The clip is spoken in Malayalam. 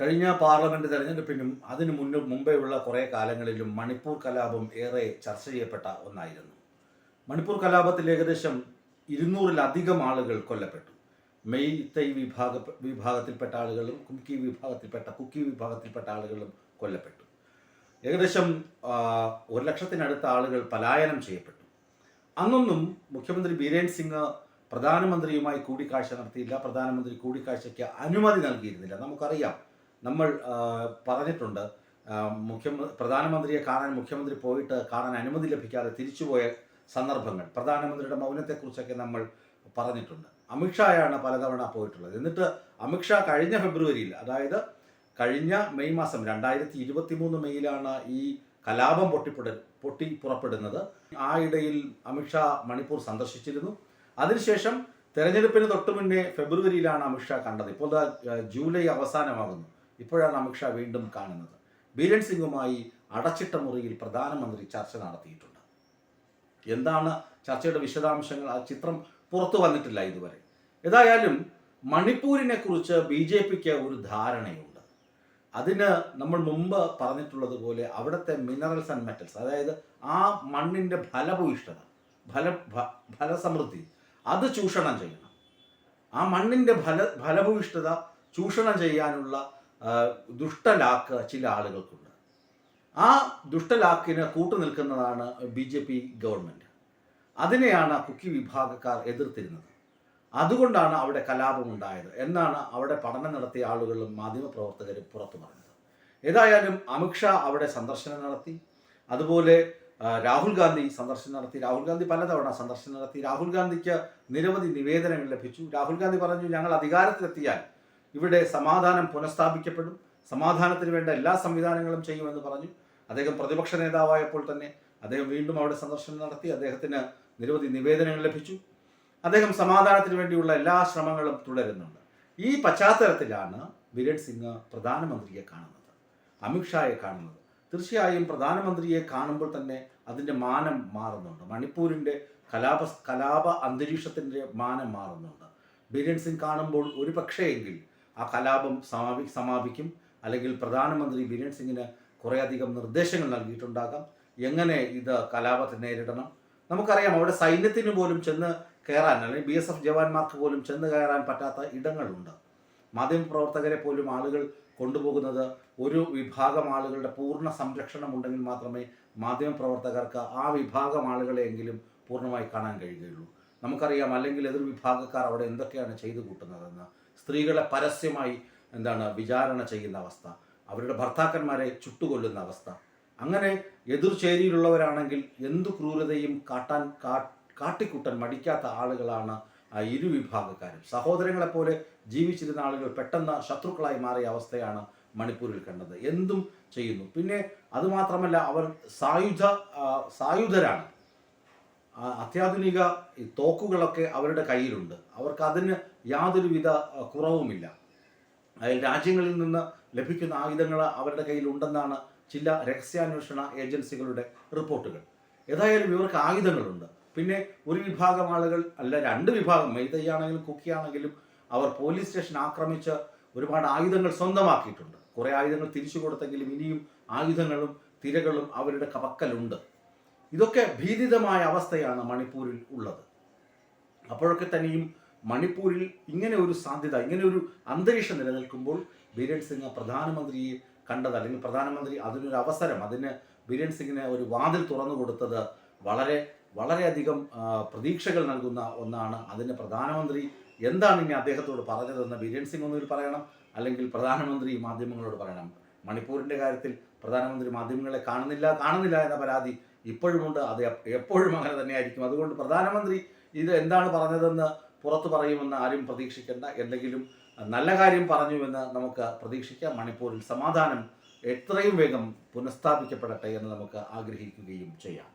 കഴിഞ്ഞ പാർലമെന്റ് തെരഞ്ഞെടുപ്പിനും അതിനു മുന്നു ഉള്ള കുറേ കാലങ്ങളിലും മണിപ്പൂർ കലാപം ഏറെ ചർച്ച ചെയ്യപ്പെട്ട ഒന്നായിരുന്നു. മണിപ്പൂർ കലാപത്തിൽ ഏകദേശം ഇരുന്നൂറിലധികം ആളുകൾ കൊല്ലപ്പെട്ടു. മെയ് തൈ വിഭാഗ വിഭാഗത്തിൽപ്പെട്ട ആളുകളും കുക്കി വിഭാഗത്തിൽപ്പെട്ട കുക്കി വിഭാഗത്തിൽപ്പെട്ട ആളുകളും കൊല്ലപ്പെട്ടു. ഏകദേശം ഒരു ലക്ഷത്തിനടുത്ത ആളുകൾ പലായനം ചെയ്യപ്പെട്ടു. അന്നൊന്നും മുഖ്യമന്ത്രി ബീരേൻ സിംഗ് പ്രധാനമന്ത്രിയുമായി കൂടിക്കാഴ്ച നടത്തിയില്ല. പ്രധാനമന്ത്രി കൂടിക്കാഴ്ചയ്ക്ക് അനുമതി നൽകിയിരുന്നില്ല. നമുക്കറിയാം നമ്മൾ പറഞ്ഞിട്ടുണ്ട് മുഖ്യമന്ത്രി പ്രധാനമന്ത്രിയെ കാണാൻ മുഖ്യമന്ത്രി പോയിട്ട് കാണാൻ അനുമതി ലഭിക്കാതെ തിരിച്ചുപോയ സന്ദർഭങ്ങൾ പ്രധാനമന്ത്രിയുടെ മൗനത്തെക്കുറിച്ചൊക്കെ നമ്മൾ പറഞ്ഞിട്ടുണ്ട്. അമിത്ഷായാണ് പലതവണ പോയിട്ടുള്ളത്. എന്നിട്ട് അമിത്ഷാ കഴിഞ്ഞ ഫെബ്രുവരിയിൽ അതായത് കഴിഞ്ഞ മെയ് മാസം രണ്ടായിരത്തി ഇരുപത്തി മൂന്ന് മെയ്യിലാണ് ഈ കലാപം പൊട്ടിപ്പുട പൊട്ടി പുറപ്പെടുന്നത് ആ ഇടയിൽ അമിത്ഷാ മണിപ്പൂർ സന്ദർശിച്ചിരുന്നു. അതിനുശേഷം തെരഞ്ഞെടുപ്പിന് തൊട്ടു മുന്നേ ഫെബ്രുവരിയിലാണ് അമിത്ഷാ കണ്ടത്. ഇപ്പോൾ ജൂലൈ അവസാനമാകുന്നു. ഇപ്പോഴാണ് അമിത്ഷാ വീണ്ടും കാണുന്നത്. ബീരൻ സിംഗുമായി അടച്ചിട്ട മുറിയിൽ പ്രധാനമന്ത്രി ചർച്ച നടത്തിയിട്ടുണ്ട്. എന്താണ് ചർച്ചയുടെ വിശദാംശങ്ങൾ? ആ ചിത്രം പുറത്തു വന്നിട്ടില്ല ഇതുവരെ. ഏതായാലും മണിപ്പൂരിനെ കുറിച്ച് ബി ജെ പിക്ക് ഒരു ധാരണയുണ്ട്. അതിന് നമ്മൾ മുമ്പ് പറഞ്ഞിട്ടുള്ളത് പോലെ അവിടുത്തെ മിനറൽസ് ആൻഡ് മെറ്റൽസ് അതായത് ആ മണ്ണിന്റെ ഫലഭൂയിഷ്ഠത ഫല ഫലസമൃദ്ധി അത് ചൂഷണം ചെയ്യണം. ആ മണ്ണിന്റെ ഫല ഫലഭൂയിഷ്ഠത ചൂഷണം ചെയ്യാനുള്ള ദുഷ്ടലാക്ക് ചില ആളുകൾക്കുണ്ട്. ആ ദുഷ്ടലാക്കിന് കൂട്ടു നിൽക്കുന്നതാണ് ബി ജെ പി ഗവൺമെന്റ് അതിനെയാണ് കുക്കി വിഭാഗക്കാർ എതിർത്തിരുന്നത്. അതുകൊണ്ടാണ് അവിടെ കലാപം ഉണ്ടായത് എന്നാണ് അവിടെ പഠനം നടത്തിയ ആളുകളും മാധ്യമപ്രവർത്തകരും പുറത്തു പറഞ്ഞത്. ഏതായാലും അമിത്ഷാ അവിടെ സന്ദർശനം നടത്തി. അതുപോലെ രാഹുൽ ഗാന്ധി സന്ദർശനം നടത്തി. രാഹുൽ ഗാന്ധി പലതവണ സന്ദർശനം നടത്തി. രാഹുൽ ഗാന്ധിക്ക് നിരവധി നിവേദനങ്ങൾ ലഭിച്ചു. രാഹുൽ ഗാന്ധി പറഞ്ഞു ഞങ്ങൾ അധികാരത്തിലെത്തിയാൽ ഇവിടെ സമാധാനം പുനഃസ്ഥാപിക്കപ്പെടും. സമാധാനത്തിന് വേണ്ട എല്ലാ സംവിധാനങ്ങളും ചെയ്യുമെന്ന് പറഞ്ഞു. അദ്ദേഹം പ്രതിപക്ഷ നേതാവായപ്പോൾ തന്നെ അദ്ദേഹം വീണ്ടും അവിടെ സന്ദർശനം നടത്തി. അദ്ദേഹത്തിന് നിരവധി നിവേദനങ്ങൾ ലഭിച്ചു. അദ്ദേഹം സമാധാനത്തിന് വേണ്ടിയുള്ള എല്ലാ ശ്രമങ്ങളും തുടരുന്നുണ്ട്. ഈ പശ്ചാത്തലത്തിലാണ് വിരട് സിംഗ് പ്രധാനമന്ത്രിയെ കാണുന്നത്. അമിത്ഷായെ കാണുന്നത്. തീർച്ചയായും പ്രധാനമന്ത്രിയെ കാണുമ്പോൾ തന്നെ അതിന്റെ മാനം മാറുന്നുണ്ട്. മണിപ്പൂരിന്റെ കലാപ കലാപ അന്തരീക്ഷത്തിന്റെ മാനം മാറുന്നുണ്ട്. ബിരൺ സിംഗ് കാണുമ്പോൾ ഒരു പക്ഷേയെങ്കിൽ ആ കലാപം സമാപി സമാപിക്കും. അല്ലെങ്കിൽ പ്രധാനമന്ത്രി ബിരൺ സിംഗിന് കുറേയധികം നിർദ്ദേശങ്ങൾ നൽകിയിട്ടുണ്ടാകാം. എങ്ങനെ ഇത് കലാപത്തെ നേരിടണം? നമുക്കറിയാം അവിടെ സൈന്യത്തിന് പോലും ചെന്ന് കയറാൻ അല്ലെങ്കിൽ ബി എസ് എഫ് ജവാന്മാർക്ക് പോലും ചെന്ന് കയറാൻ പറ്റാത്ത ഇടങ്ങളുണ്ട്. മാധ്യമപ്രവർത്തകരെ പോലും ആളുകൾ കൊണ്ടുപോകുന്നത് ഒരു വിഭാഗം ആളുകളുടെ പൂർണ സംരക്ഷണം ഉണ്ടെങ്കിൽ മാത്രമേ മാധ്യമപ്രവർത്തകർക്ക് ആ വിഭാഗം ആളുകളെയെങ്കിലും പൂർണമായി കാണാൻ കഴിയുകയുള്ളൂ. നമുക്കറിയാം അല്ലെങ്കിൽ എതിർ വിഭാഗക്കാർ അവിടെ എന്തൊക്കെയാണ് ചെയ്തു കൂട്ടുന്നതെന്ന്. സ്ത്രീകളെ പരസ്യമായി എന്താണ് വിചാരണ ചെയ്യുന്ന അവസ്ഥ അവരുടെ ഭർത്താക്കന്മാരെ ചുട്ടുകൊല്ലുന്ന അവസ്ഥ. അങ്ങനെ എതിർചേരിയിലുള്ളവരാണെങ്കിൽ എന്തു ക്രൂരതയും കാട്ടാൻ കാ- കാട്ടിക്കൂട്ടാൻ മടിക്കാത്ത ആളുകളാണ് ആ ഇരു വിഭാഗക്കാരും. സഹോദരങ്ങളെപ്പോലെ ജീവിച്ചിരുന്ന ആളുകൾ പെട്ടെന്ന് ശത്രുക്കളായി മാറിയ അവസ്ഥയാണ് മണിപ്പൂരിൽ കണ്ടത്. എന്തും ചെയ്യുന്നു. പിന്നെ അതുമാത്രമല്ല അവർ സായുധ സായുധരാണ്. അത്യാധുനിക തോക്കുകളൊക്കെ അവരുടെ കയ്യിലുണ്ട്. അവർക്ക് അതിന് യാതൊരുവിധ കുറവുമില്ല. അതായത് രാജ്യങ്ങളിൽ നിന്ന് ലഭിക്കുന്ന ആയുധങ്ങൾ അവരുടെ കയ്യിലുണ്ടെന്നാണ് ചില രഹസ്യാന്വേഷണ ഏജൻസികളുടെ റിപ്പോർട്ടുകൾ. ഏതായാലും ഇവർക്ക് ആയുധങ്ങളുണ്ട്. പിന്നെ ഒരു വിഭാഗം ആളുകൾ അല്ല രണ്ട് വിഭാഗം മെയ്തയ്യാണെങ്കിലും കുക്കിയാണെങ്കിലും അവർ പോലീസ് സ്റ്റേഷൻ ആക്രമിച്ച് ഒരുപാട് ആയുധങ്ങൾ സ്വന്തമാക്കിയിട്ടുണ്ട്. കുറേ ആയുധങ്ങൾ തിരിച്ചു കൊടുത്തെങ്കിലും ഇനിയും ആയുധങ്ങളും തിരകളും അവരുടെ കപക്കലുണ്ട് ഇതൊക്കെ ഭീതിതമായ അവസ്ഥയാണ് മണിപ്പൂരിൽ ഉള്ളത്. അപ്പോഴൊക്കെ തന്നെയും മണിപ്പൂരിൽ ഇങ്ങനെ ഒരു സാധ്യത ഇങ്ങനെ ഒരു അന്തരീക്ഷം നിലനിൽക്കുമ്പോൾ ബീരൻ സിംഗ് പ്രധാനമന്ത്രിയെ കണ്ടത് അല്ലെങ്കിൽ പ്രധാനമന്ത്രി അതിനൊരു അവസരം അതിന് ബീരൻ സിംഗിന് ഒരു വാതിൽ തുറന്നു കൊടുത്തത് വളരെ വളരെയധികം പ്രതീക്ഷകൾ നൽകുന്ന ഒന്നാണ്. അതിന് പ്രധാനമന്ത്രി എന്താണ് ഇനി അദ്ദേഹത്തോട് പറഞ്ഞതെന്ന് ബീരൻ സിംഗ് ഒന്നുകിൽ പറയണം അല്ലെങ്കിൽ പ്രധാനമന്ത്രി മാധ്യമങ്ങളോട് പറയണം. മണിപ്പൂരിന്റെ കാര്യത്തിൽ പ്രധാനമന്ത്രി മാധ്യമങ്ങളെ കാണുന്നില്ല കാണുന്നില്ല എന്ന പരാതി ഇപ്പോഴുമുണ്ട്. അത് എപ്പോഴും അങ്ങനെ തന്നെയായിരിക്കും. അതുകൊണ്ട് പ്രധാനമന്ത്രി ഇത് എന്താണ് പറഞ്ഞതെന്ന് പുറത്തു പറയുമെന്ന് ആരും പ്രതീക്ഷിക്കേണ്ട. എന്തെങ്കിലും നല്ല കാര്യം പറഞ്ഞുവെന്ന് നമുക്ക് പ്രതീക്ഷിക്കാം. മണിപ്പൂരിൽ സമാധാനം എത്രയും വേഗം പുനഃസ്ഥാപിക്കപ്പെടട്ടെ എന്ന് നമുക്ക് ആഗ്രഹിക്കുകയും ചെയ്യാം.